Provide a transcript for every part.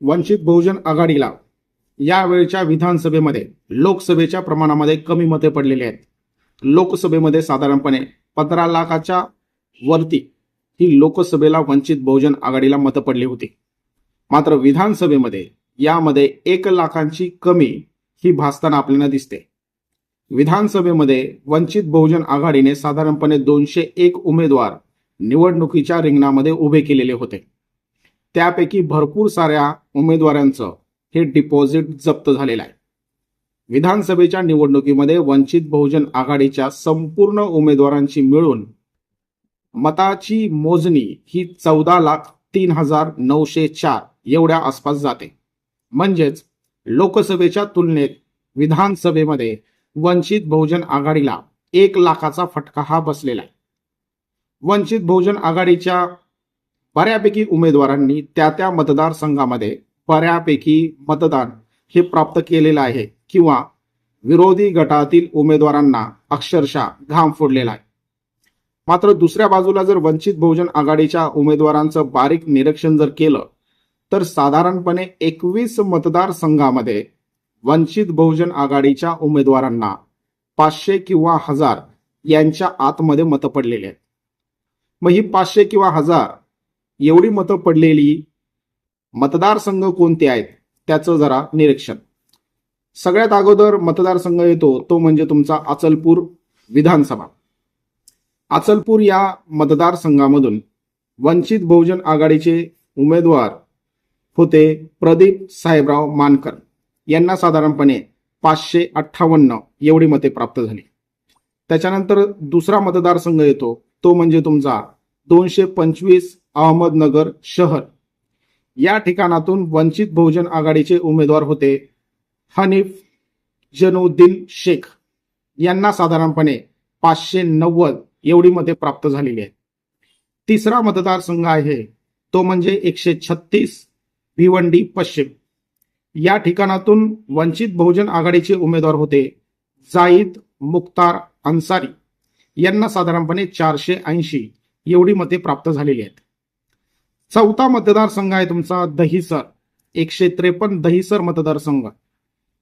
वंचित बहुजन आघाडीला यावेळच्या विधानसभेमध्ये लोकसभेच्या प्रमाणामध्ये कमी मते पडलेली आहेत. लोकसभेमध्ये साधारणपणे पंधरा लाखाच्या वरती ही लोकसभेला वंचित बहुजन आघाडीला मतं पडली होती. मात्र विधानसभेमध्ये यामध्ये एक लाखांची कमी ही भासताना आपल्याला दिसते. विधानसभेमध्ये वंचित बहुजन आघाडीने साधारणपणे दोनशे एक उमेदवार निवडणुकीच्या रिंगणामध्ये उभे केलेले होते. त्यापैकी भरपूर साऱ्या उमेदवारांचं हे डिपॉझिट जप्त झालेलं आहे. विधानसभेच्या निवडणुकीमध्ये वंचित बहुजन आघाडीच्या संपूर्ण उमेदवारांची मिळून मताची मोजणी ही चौदा लाख तीन हजार नऊशे चार एवढ्या आसपास जाते. म्हणजेच लोकसभेच्या तुलनेत विधानसभेमध्ये वंचित बहुजन आघाडीला एक लाखाचा फटका हा बसलेला आहे. वंचित बहुजन आघाडीच्या बऱ्यापैकी उमेदवारांनी त्या त्या मतदारसंघामध्ये बऱ्यापैकी मतदान हे प्राप्त केलेलं आहे किंवा विरोधी गटातील उमेदवारांना अक्षरशः घाम फोडलेला आहे. मात्र दुसऱ्या बाजूला जर वंचित बहुजन आघाडीच्या उमेदवारांचं बारीक निरीक्षण जर केलं तर साधारणपणे एकवीस मतदारसंघामध्ये वंचित बहुजन आघाडीच्या उमेदवारांना पाचशे किंवा हजार यांच्या आतमध्ये मतं पडलेली आहेत. मग ही पाचशे किंवा हजार एवढी मतं पडलेली मतदारसंघ कोणते आहेत त्याचं जरा निरीक्षण. सगळ्यात अगोदर मतदारसंघ येतो तो म्हणजे तुमचा अचलपूर विधानसभा. अचलपूर या मतदारसंघामधून वंचित बहुजन आघाडीचे उमेदवार होते प्रदीप साहेबराव मानकर. यांना साधारणपणे पाचशे अठ्ठावन्न एवढी मते प्राप्त झाली. त्याच्यानंतर दुसरा मतदारसंघ येतो तो म्हणजे तुमचा दोनशे पंचवीस अहमदनगर शहर. या ठिकाणातून वंचित बहुजन आघाडीचे उमेदवार होते हनीफ जनुद्दीन शेख. यांना साधारणपणे पाचशे नव्वद एवढी मते प्राप्त झालेली आहेत. तिसरा मतदारसंघ आहे तो म्हणजे एकशे छत्तीस भिवंडी पश्चिम. या ठिकाणातून वंचित बहुजन आघाडीचे उमेदवार होते जाईद मुख्तार अन्सारी. यांना साधारणपणे चारशे ऐंशी एवढी मते प्राप्त झालेली आहेत. चौथा मतदारसंघ आहे तुमचा दहिसर एकशे त्रेपन्न दहिसर मतदारसंघ.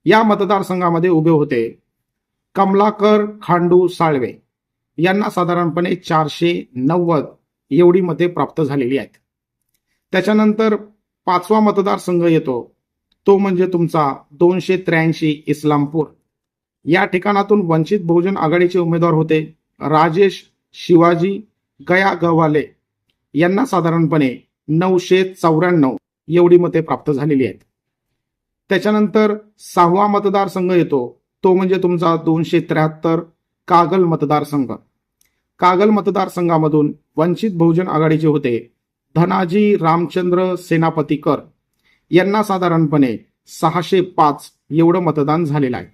या मतदारसंघामध्ये उभे होते कमलाकर खांडू साळवे. यांना साधारणपणे चारशे नव्वद एवढी मते प्राप्त झालेली आहेत. त्याच्यानंतर पाचवा मतदारसंघ येतो. तो म्हणजे तुमचा दोनशे त्र्याऐंशी इस्लामपूर. या ठिकाणातून वंचित बहुजन आघाडीचे उमेदवार होते राजेश शिवाजी गया गव्हाले यांना साधारणपणे नऊशे चौऱ्याण्णव एवढी मते प्राप्त झालेली आहेत. त्याच्यानंतर सहावा मतदारसंघ येतो. तो म्हणजे तुमचा दोनशे त्र्याहत्तर कागल मतदारसंघ. कागल मतदारसंघामधून वंचित बहुजन आघाडीचे होते धनाजी रामचंद्र सेनापतीकर. यांना साधारणपणे सहाशे पाच एवढं मतदान झालेलं आहे.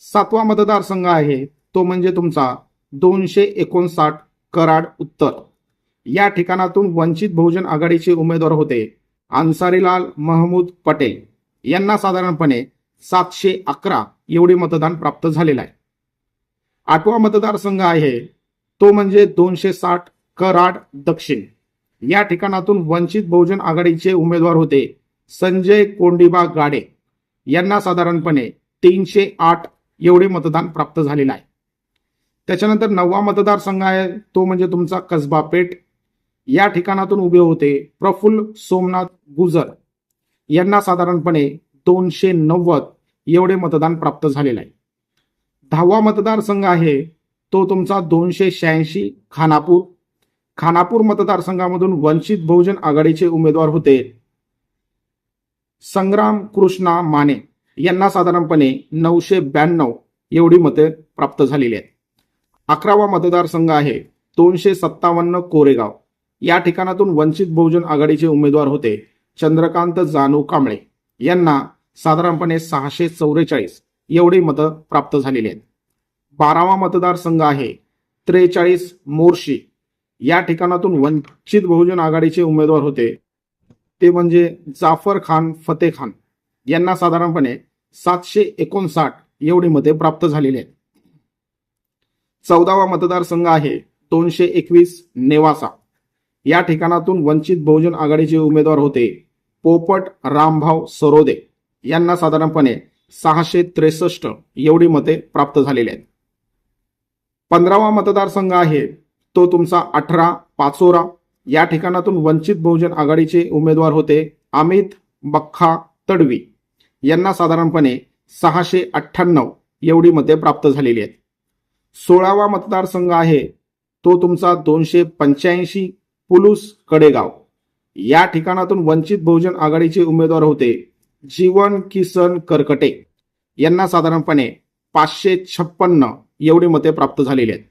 सातवा मतदारसंघ आहे. तो म्हणजे तुमचा दोनशे एकोणसाठ कराड उत्तर. या ठिकाणातून वंचित बहुजन आघाडीचे उमेदवार होते. अन्सारीलाल महमूद पटेल यांना साधारणपणे सातशे अकरा एवढे मतदान प्राप्त झालेलं आहे. आठवा मतदारसंघ आहे. तो म्हणजे दोनशे साठ कराड दक्षिण. या ठिकाणातून वंचित बहुजन आघाडीचे उमेदवार होते. संजय कोंडिबा गाडे यांना साधारणपणे तीनशे आठ एवढे मतदान प्राप्त झालेलं आहे. त्याच्यानंतर नववा मतदारसंघ आहे. तो म्हणजे तुमचा कसबा पेठ. या ठिकाणातून उभे होते प्रफुल्ल सोमनाथ गुजर. यांना साधारणपणे दोनशे नव्वद एवढे मतदान प्राप्त झालेलं आहे. दहावा मतदारसंघ आहे तो तुमचा दोनशे शहाऐंशी खानापूर. खानापूर मतदारसंघामधून वंचित बहुजन आघाडीचे उमेदवार होते संग्राम कृष्णा माने. यांना साधारणपणे नऊशे ब्याण्णव एवढी मते प्राप्त झालेली आहेत. अकरावा मतदारसंघ आहे दोनशे सत्तावन्न कोरेगाव. या ठिकाणातून वंचित बहुजन आघाडीचे उमेदवार होते चंद्रकांत जानू कांबळे. यांना साधारणपणे सहाशे चौवेचाळीस एवढी मतं प्राप्त झालेली आहेत. बारावा मतदारसंघ आहे त्रेचाळीस मोर्शी. या ठिकाणातून वंचित बहुजन आघाडीचे उमेदवार होते ते म्हणजे जाफर खान फतेह खान. यांना साधारणपणे सातशे एकोणसाठ एवढी मते प्राप्त झालेली आहेत. चौदावा मतदारसंघ आहे दोनशे एकवीस नेवासा. या ठिकाणातून वंचित बहुजन आघाडीचे उमेदवार होते पोपट रामभाव सरोदे. यांना साधारणपणे सहाशे त्रेसष्ट एवढी मते प्राप्त झालेली आहेत. पंधरावा मतदारसंघ आहे तो तुमचा अठरा पाचोरा. या ठिकाणातून वंचित बहुजन आघाडीचे उमेदवार होते अमित बख्खा तडवी. यांना साधारणपणे सहाशे अठ्ठ्याण्णव एवढी मते प्राप्त झालेली आहेत. सोळावा मतदारसंघ आहे तो तुमचा दोनशे पंच्याऐंशी पुलूस कडेगाव. या ठिकाणातून वंचित बहुजन आघाडीचे उमेदवार होते जीवन किसन करकटे. यांना साधारणपणे पाचशे छप्पन्न एवढी मते प्राप्त झालेली आहेत.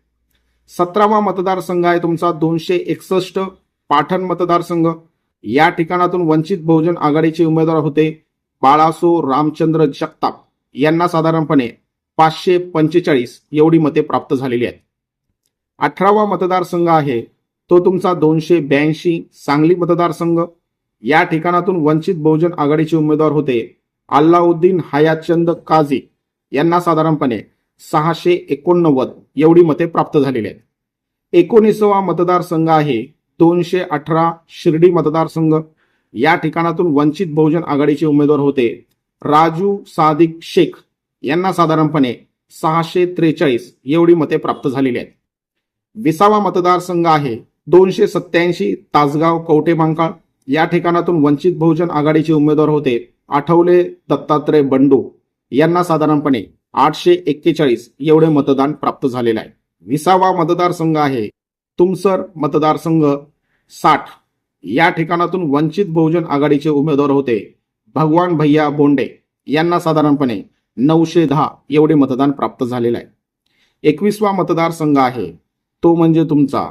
सतरावा मतदारसंघ आहे तुमचा दोनशे एकसष्ट पाठण मतदारसंघ. या ठिकाणातून वंचित बहुजन आघाडीचे उमेदवार होते बाळासो रामचंद्र जगताप. यांना साधारणपणे पाचशे पंचेचाळीस एवढी मते प्राप्त झालेली आहेत. अठरावा मतदारसंघ आहे तो तुमचा दोनशे ब्याऐंशी सांगली मतदारसंघ. या ठिकाणातून वंचित बहुजन आघाडीचे उमेदवार होते अल्लाउद्दीन हयातचंद काझी. यांना साधारणपणे सहाशे एकोणनव्वद एवढी मते प्राप्त झालेली आहेत. एकोणीसावा मतदारसंघ आहे दोनशे अठरा शिर्डी मतदारसंघ. या ठिकाणातून वंचित बहुजन आघाडीचे उमेदवार होते राजू सादिक शेख. यांना साधारणपणे सहाशे त्रेचाळीस एवढी मते प्राप्त झालेली आहेत. विसावा मतदारसंघ आहे दोनशे सत्याऐंशी तासगाव कवठे बांकाळ या ठिकाणातून वंचित बहुजन आघाडीचे उमेदवार होते आठवले दत्तात्रय बंडू. यांना साधारणपणे आठशे एक्केचाळीस एवढे मतदान प्राप्त झालेले आहे. विसावा मतदारसंघ आहे. तुमसर मतदारसंघ साठ. या ठिकाणातून वंचित बहुजन आघाडीचे उमेदवार होते भगवान भैया बोंडे. यांना साधारणपणे नऊशे दहा एवढे मतदान प्राप्त झालेले आहे. एकवीसवा मतदारसंघ आहे. तो म्हणजे तुमचा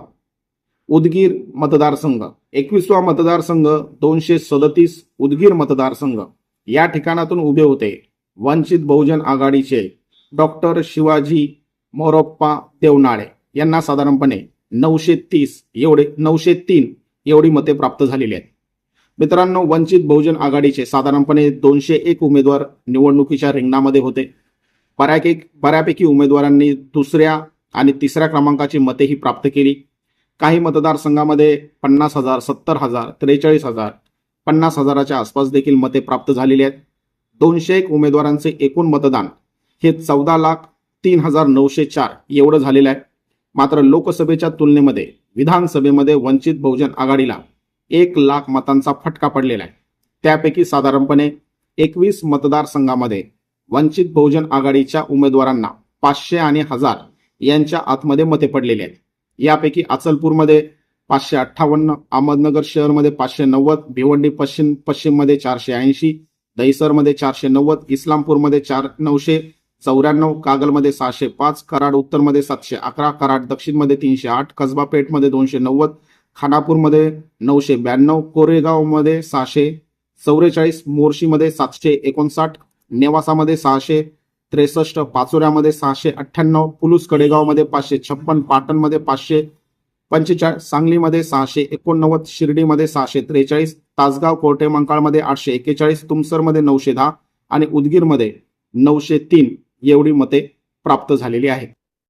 उदगीर मतदारसंघ. एकवीसवा मतदारसंघ दोनशे सदतीस उदगीर मतदारसंघ. या ठिकाणातून उभे होते वंचित बहुजन आघाडीचे डॉक्टर शिवाजी मोरोप्पा देवनाळे. यांना साधारणपणे नऊशे तीस एवढे नऊशे तीन एवढी मते प्राप्त झालेली आहेत. मित्रांनो वंचित बहुजन आघाडीचे साधारणपणे दोनशे एक उमेदवार निवडणुकीच्या रिंगणामध्ये होते. बऱ्यापैकी बऱ्यापैकी उमेदवारांनी दुसऱ्या आणि तिसऱ्या क्रमांकाची मतेही प्राप्त केली. काही मतदारसंघामध्ये पन्नास हजार सत्तर हजार त्रेचाळीस हजार पन्नास हजाराच्या आसपास देखील मते प्राप्त झालेली आहेत. दोनशे एक उमेदवारांचे एकूण मतदान हे चौदा लाख तीन हजार नऊशे चार एवढं झालेलं आहे. मात्र लोकसभेच्या तुलनेमध्ये विधानसभेमध्ये वंचित बहुजन आघाडीला एक लाख मतांचा फटका पडलेला आहे. त्यापैकी साधारणपणे एकवीस मतदारसंघामध्ये वंचित बहुजन आघाडीच्या उमेदवारांना पाचशे आणि हजार यांच्या आतमध्ये मते पडलेली आहेत. यापैकी अचलपूरमध्ये पाचशे अठ्ठावन्न अहमदनगर शहरमध्ये पाचशे नव्वद भिवंडी पश्चिम पश्चिममध्ये चारशे ऐंशी दहिसरमध्ये चारशे नव्वद इस्लामपूरमध्ये चार नऊशे चौऱ्याण्णव कागलमध्ये सहाशे पाच कराड उत्तरमध्ये सातशे अकरा कराड दक्षिणमध्ये तीनशे आठ कसबा पेठमध्ये दोनशे नव्वद खानापूरमध्ये नऊशे ब्याण्णव कोरेगावमध्ये सहाशे चौवेचाळीस मोर्शीमध्ये सातशे एकोणसाठ नेवासामध्ये सहाशे त्रेसष्ट पाचोऱ्यामध्ये सहाशे अठ्ठ्याण्णव पुलूस कडेगावमध्ये पाचशे छप्पन पाटणमध्ये पाचशे पंचेचाळीस सांगलीमध्ये सहाशे एकोणनव्वद शिर्डीमध्ये सहाशे त्रेचाळीस तासगाव कोर्टे मंकाळमध्ये आठशे एकेचाळीस तुमसरमध्ये नऊशे दहा आणि उदगीरमध्ये नऊशे तीन एवढी मते प्राप्त झालेली आहेत.